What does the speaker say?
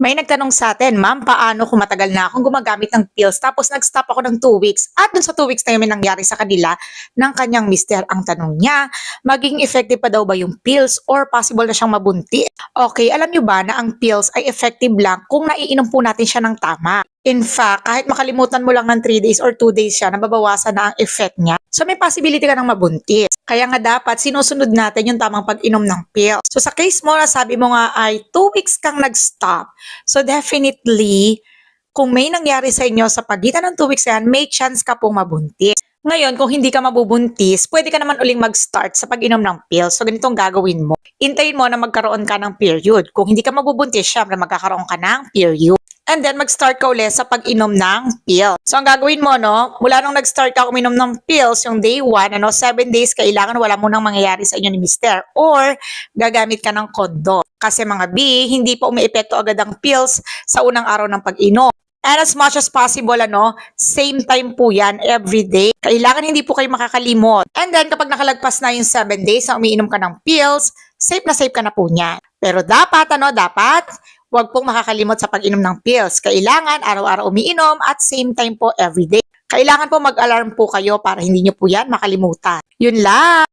May nagtanong sa atin, ma'am, paano kung matagal na akong gumagamit ng pills tapos nag-stop ako ng 2 weeks at dun sa 2 weeks na yun may nangyari sa kanila ng kanyang mister. Ang tanong niya, maging effective pa daw ba yung pills or possible na siyang mabuntis? Okay, alam nyo ba na ang pills ay effective lang kung naiinom po natin siya ng tama? In fact, kahit makalimutan mo lang ng 3 days or 2 days siya, nababawasan na ang effect niya. So may possibility ka ng mabuntis. Kaya nga dapat sinusunod natin yung tamang pag-inom ng pills. So sa case mo sabi mo nga ay 2 weeks kang nag-stop. So definitely, kung may nangyari sa inyo sa pagitan ng 2 weeks yan, may chance ka pong mabuntis. Ngayon, kung hindi ka mabubuntis, pwede ka naman uling mag-start sa pag-inom ng pills. So, ganitong gagawin mo. Intayin mo na magkaroon ka ng period. Kung hindi ka mabubuntis, syempre magkakaroon ka ng period. And then, mag-start ka ulit sa pag-inom ng pills. So, ang gagawin mo, no, mula nung nag-start ka uminom ng pills, yung day 1, ano, 7 days, kailangan wala mo nang mangyayari sa inyo ni mister. Or, gagamit ka ng kondo. Kasi mga B, hindi pa umiepekto agad ang pills sa unang araw ng pag-inom. And as much as possible, ano, same time po yan every day. Kailangan hindi po kayo makakalimot. And then, kapag nakalagpas na yung 7 days na umiinom ka ng pills, safe na safe ka na po niyan. Pero dapat, ano, dapat, huwag pong makakalimot sa pag-inom ng pills. Kailangan araw-araw umiinom at same time po every day. Kailangan po mag-alarm po kayo para hindi nyo po yan makalimutan. Yun lang.